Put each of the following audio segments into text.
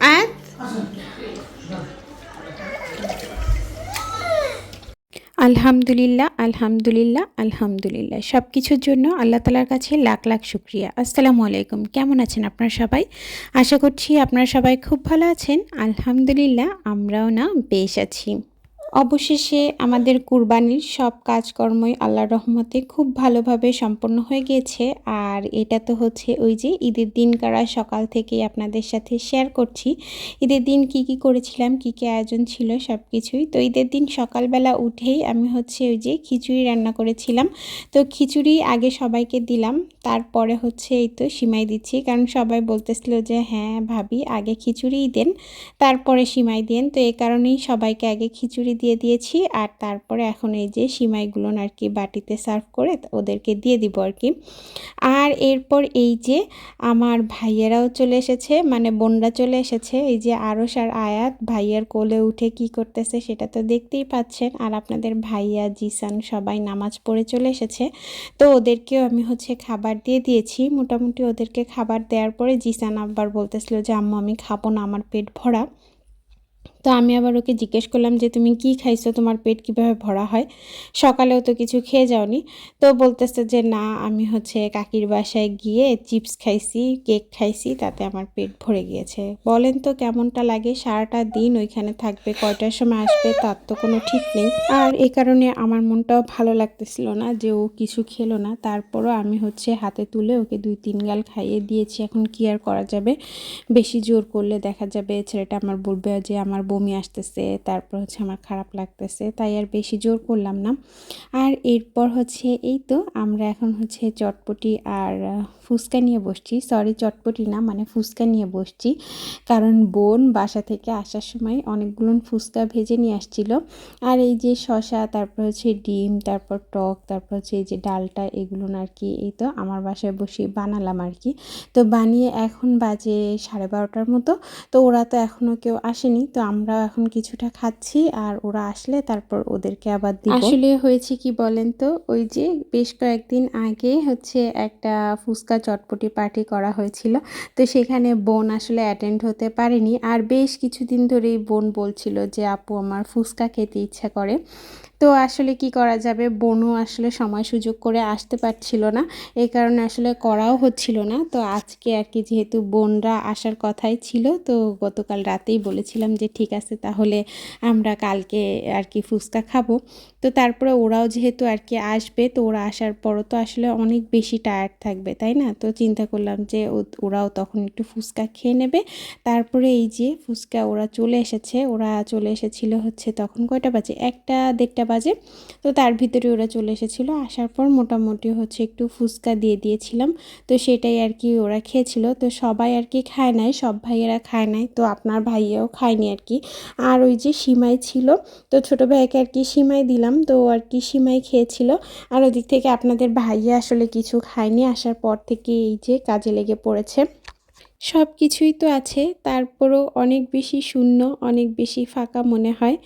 আয়াত আলহামদুলিল্লাহ আলহামদুলিল্লাহ আলহামদুলিল্লাহ। সব কিছুর জন্য আল্লাহ তালার কাছে লাখ লাখ শুক্রিয়া। আসসালামু আলাইকুম। কেমন আছেন আপনারা সবাই? আশা করছি আপনারা সবাই খুব ভালো আছেন। আলহামদুলিল্লাহ আমরাও না বেশ আছি। অবশেষে আমাদের কুরবানির সব কাজকর্মই আল্লাহর রহমতে খুব ভালোভাবে সম্পন্ন হয়ে গিয়েছে। আর এটা তো হচ্ছে ওই যে ঈদের দিন কারা সকাল থেকেই আপনাদের সাথে শেয়ার করছি। ঈদের দিন কি কি করেছিলাম, কি কি আয়োজন ছিল সব কিছুই তো ঈদের দিন সকালবেলা উঠেই আমি হচ্ছে ওই যে খিচুড়ি রান্না করেছিলাম। তো খিচুড়ি আগে সবাইকে দিলাম। তারপরে হচ্ছে এই তো সিমাই দিচ্ছি। কারণ সবাই বলতেছিল যে হ্যাঁ ভাবি, আগে খিচুড়িই দেন, তারপরে সিমাই দেন। তো এই কারণেই সবাইকে আগে খিচুড়ি দিয়ে দিয়েছি। আর তারপরে এখন এই যে সিমাইগুলো আর কি বাটিতে সার্ভ করে ওদেরকে দিয়ে দিব আর কি আর এরপর এই যে আমার ভাইয়েরাও চলে এসেছে মানে বোনরা চলে এসেছে। এই যে আরস আর আয়াত, ভাইয়ার কোলে উঠে কি করতেছে সেটা তো দেখতেই পাচ্ছেন। আর আপনাদের ভাইয়া জিসান সবাই নামাজ পড়ে চলে এসেছে। তো ওদেরকেও আমি হচ্ছে খাবার দিয়ে দিয়েছি। মোটামুটি ওদেরকে খাবার দেওয়ার পরে জিসান আব্বার বলতেছিল যে, আম্মু, আমি খাব না, আমার পেট ভরা। তো আমি আবার ওকে জিজ্ঞেস করলাম যে, তুমি কি খাইছো? তোমার পেট কীভাবে ভরা হয়? সকালেও তো কিছু খেয়ে যাওনি। তো বলতেছে যে, না, আমি হচ্ছে কাকির বাসায় গিয়ে চিপস খাইছি, কেক খাইছি, তাতে আমার পেট ভরে গিয়েছে। বলেন তো কেমনটা লাগে? সারাটা দিন ওইখানে থাকবে, কয়টার সময় আসবে, তার তো কোনো ঠিক নেই। আর এই কারণে আমার মনটাও ভালো লাগতেছিল না যে, ও কিছু খেলো না। তারপরও আমি হচ্ছে হাতে তুলে ওকে দুই তিন গাল খাইয়ে দিয়েছি। এখন কি আর করা যাবে? বেশি জোর করলে দেখা যাবে ছেলেটা আমার বলবে যে, আমার বমি আসতেছে, তারপর হচ্ছে আমার খারাপ লাগতেছে, তাই আর বেশি জোর করলাম না। আর এরপর হচ্ছে এই তো আমরা এখন হচ্ছে চটপটি আর ফুচকা নিয়ে বসছি। সরি চটপটি না মানে ফুচকা নিয়ে বসছি। কারণ বোন বাসা থেকে আসার সময় অনেকগুলো ফুচকা ভেজে নিয়ে আসছিল। আর এই যে শশা তারপর হচ্ছে ডিম, তারপর টক, তারপর হচ্ছে এই যে ডালটা, এগুলো আর কি এই তো আমার বাসায় বসে বানালাম আর কি তো বানিয়ে এখন বাজে সাড়ে বারোটার মতো। তো ওরা তো এখনও কেউ আসেনি, তো আমরাও এখন কিছুটা খাচ্ছি আর ওরা আসলে তারপর ওদেরকে আবার দিই আসলে হয়েছে কি বলেন তো? ওই যে বেশ কয়েকদিন আগে হচ্ছে একটা ফুচকা চটপটি পার্টি করা হয়েছিল। তো সেখানে বোন আসলে অ্যাটেন্ড হতে পারেনি। আর বেশ কিছুদিন ধরেই বোন বলছিল যে, আপু, আমার ফুচকা খেতে ইচ্ছা করে। তো আসলে কি করা যাবে? বোনও আসলে সময় সুযোগ করে আসতে পারছিল না। এই কারণে আসলে করাও হচ্ছিল না। তো আজকে আর কি যেহেতু বোনরা আসার কথাই ছিল, তো গতকাল রাতেই বলেছিলাম যে, ঠিক আছে, তাহলে আমরা কালকে আর কি ফুচকা খাব। তো তারপরে ওরাও যেহেতু আর কি আসবে, তো ওরা আসার পরও তো আসলে অনেক বেশি টায়ার্ড থাকবে, তাই না? তো চিন্তা করলাম যে ওরাও তখন একটু ফুচকা খেয়ে নেবে। তারপরে এই যে ফুচকা ওরা চলে এসেছে, ওরা চলে এসেছিল হচ্ছে তখন কয়টা বাজে? একটা দেড়টা বাজে। তো তার ভিতরে ওরা চলে এসেছিল, আসার পর মোটামুটি হচ্ছে একটু ফুচকা দিয়ে দিয়েছিলাম। তো সেটাই আর কি ওরা খেয়েছিল। তো সবাই আর কি খায় নাই, সব ভাইয়েরা খায় নাই, তো আপনার ভাইয়াও খায়নি আর কি। আর ওই যে সিমাই ছিল, তো ছোটো ভাইকে আর কি সিমাই দিলাম। তো আর কি সিমাই খেয়েছিল। আর ওদিক থেকে আপনাদের ভাইয়া আসলে কিছু খায়নি, আসার পর থেকে এই যে কাজে লেগে পড়েছে। সব কিছুই তো আছে, তারপরও অনেক বেশি শূন্য, অনেক বেশি ফাঁকা মনে হয়।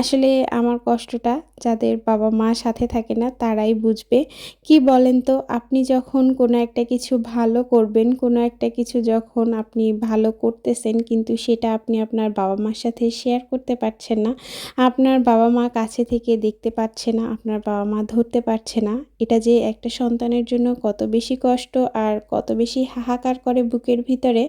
আসলে আমার কষ্টটা যাদের বাবা মা সাথে থাকে না, তারাই বুঝবে। কি বলেন তো, আপনি যখন কোনো একটা কিছু ভালো করবেন, কোনো একটা কিছু যখন আপনি ভালো করতেছেন, কিন্তু সেটা আপনি আপনার বাবা মার সাথে শেয়ার করতে পারছেন না, আপনার বাবা মা কাছে থেকে দেখতে পাচ্ছে না, আপনার বাবা মা ধরতে পারছে না, এটা যে একটা সন্তানের জন্য কত বেশি কষ্ট আর কত বেশি হাহাকার করে বুকের ভিতরে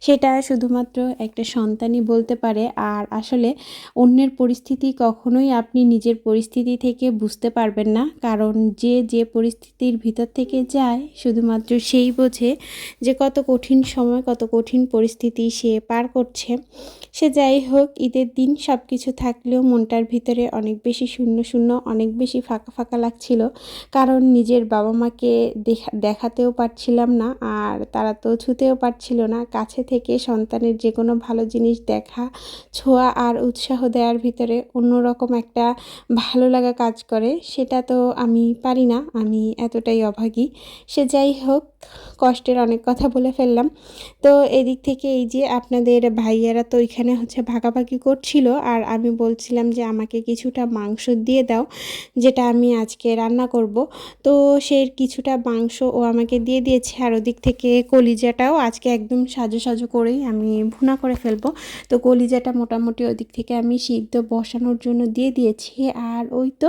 সেটা শুধুমাত্র একটা সন্তানই বলতে পারে। আর আসলে অন্যের পরিস্থিতি কখনোই আপনি নিজের পরিস্থিতি থেকে বুঝতে পারবেন না। কারণ যে যে পরিস্থিতির ভিতর থেকে যায়, শুধুমাত্র সেই বোঝে যে কত কঠিন সময়, কত কঠিন পরিস্থিতি সে পার করছে। সে যাই হোক, ঈদের দিন সব কিছু থাকলেও মনটার ভিতরে অনেক বেশি শূন্য শূন্য, অনেক বেশি ফাঁকা ফাঁকা লাগছিল। কারণ নিজের বাবা মাকে দেখাতেও পারছিলাম না, আর তারা তো ছুতেও পারছিল না। কাছে থেকে সন্তানের যে কোনো ভালো জিনিস দেখা, ছোঁয়া আর উৎসাহ দেওয়ার ভিতরে অন্যরকম একটা ভালো লাগা কাজ করে, সেটা তো আমি পারি না, আমি এতটাই অভাগী। সে যাই হোক কষ্টের অনেক কথা বলে ফেললাম। তো এদিক থেকে এই যে আপনাদের ভাইয়ারা তো এখানে হচ্ছে ভাগাভাগি করছিল, আর আমি বলছিলাম যে আমাকে কিছুটা মাংস দিয়ে দাও, যেটা আমি আজকে রান্না করব। তো সে কিছুটা মাংস ও আমাকে দিয়ে দিয়েছে, আর ওদিক থেকে কলিজাটাও আজকে একদম সাজো সাজো করেই আমি ভুনা করে ফেলব। তো কলিজাটা মোটামুটি ওদিক থেকে আমি সিদ্ধ বসানোর জন্য দিয়ে দিয়েছি, আর ওই তো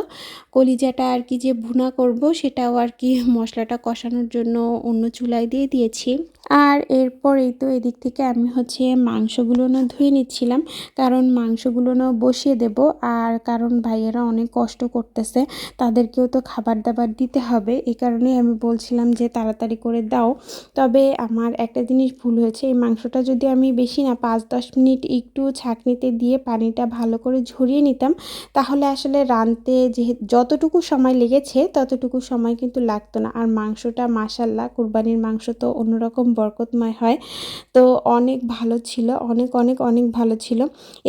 কলিজাটা আর কি যে ভুনা করব সেটাও আর কি মশলাটা কষানোর জন্য অন্য চুলায় দিয়ে দিয়েছি। আর এরপরেই তো এদিক থেকে আমি হচ্ছে মাংসগুলো না ধুয়ে নিচ্ছিলাম, কারণ মাংসগুলো না বসিয়ে দেব আর কারণ ভাইয়েরা অনেক কষ্ট করতেছে, তাদেরকেও তো খাবার দাবার দিতে হবে। এই কারণেই আমি বলছিলাম যে তাড়াতাড়ি করে দাও। তবে আমার একটা জিনিস ভুল হয়েছে, এই মাংসটা যদি আমি বেশি না পাঁচ দশ মিনিট একটু ছাঁকনিতে দিয়ে পানিটা ভালো করে ঝরিয়ে নিতাম, তাহলে আসলে রানতে যে যতটুকু সময় লেগেছে ততটুকু সময় কিন্তু লাগতো না। আর মাংসটা মাসাল্লাহ কুরবানির মাংস তো অন্যরকম বরকতময় হয়। তো অনেক ভালো ছিল অনেক অনেক অনেক ভালো ছিল।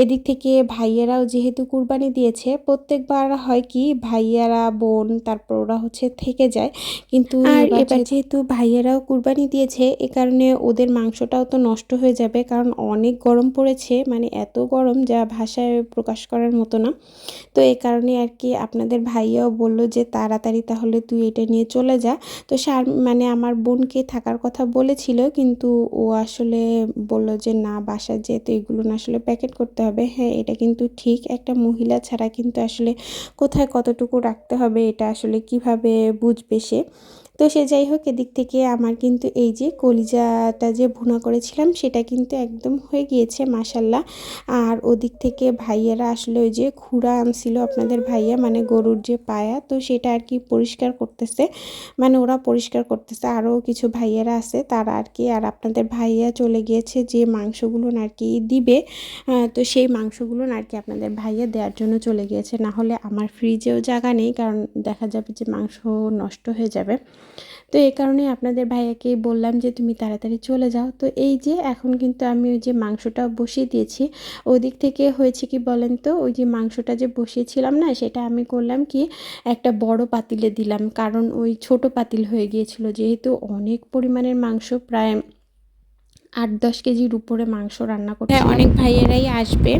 এদিক থেকে ভাইয়েরাও যেহেতু কুরবানি দিয়েছে প্রত্যেকবার হয় কি ভাইয়ারা বোন তারপর ওরা হচ্ছে থেকে যায়। কিন্তু এবার যেহেতু ভাইয়েরাও কুরবানি দিয়েছে এ কারণে ওদের মাংসটাও তো নষ্ট হয়ে যাবে। কারণ অনেক গরম পড়েছে মানে এত গরম যা ভাষায় প্রকাশ করার মতো না। তো এই কারণে আর কি আপনাদের ভাইয়াও বলল যে তাড়াতাড়ি তাহলে তুই এটা নিয়ে চলে যা। তো সার মানে আমার বোনকে থাকার কথা বলেছিল কিন্তু ও আসলে বলল যে, না, বাসায় যেহেতু এগুলো না আসলে প্যাকেট করতে হবে হ্যাঁ এটা কিন্তু ঠিক। একটা মহিলা ছাড়া কিন্তু আসলে কোথায় কতটুকু রাখতে হবে, এটা আসলে কীভাবে বুঝবে সে? তো সে যাই হোক, এদিক থেকে আমার কিন্তু এই যে কলিজাটা যে ভুনা করেছিলাম, সেটা কিন্তু একদম হয়ে গিয়েছে মাসাল্লাহ আর ওদিক থেকে ভাইয়ারা আসলে ওই যে খুঁড়া আনছিল আপনাদের ভাইয়া মানে গরুর যে পায়া, তো সেটা আর কি পরিষ্কার করতেছে। মানে ওরা পরিষ্কার করতেছে, আরও কিছু ভাইয়ারা আছে, তারা আর কি, আর আপনাদের ভাইয়া চলে গিয়েছে যে মাংসগুলো আর কি দিবে তো সেই মাংসগুলো আর কি আপনাদের ভাইয়া দেওয়ার জন্য চলে গিয়েছে। না হলে আমার ফ্রিজেও জায়গা নেই, কারণ দেখা যাবে যে মাংস নষ্ট হয়ে যাবে। তো এই কারণে আপনাদের ভাইয়াকে বললাম যে তুমি তাড়াতাড়ি চলে যাও। তো এই যে এখন কিন্তু আমি ওই যে মাংসটা বসিয়ে দিয়েছি। ওদিক থেকে হয়েছে কি বলেন তো ওই যে মাংসটা যে বসিয়েছিলাম না সেটা আমি করলাম কি একটা বড় পাতিলে দিলাম। কারণ ওই ছোট পাতিল হয়ে গিয়েছিল। যেহেতু অনেক পরিমাণের মাংস প্রায় আট দশ কেজির উপরে মাংস রান্না করতে অনেক ভাইয়েরাই আসবে।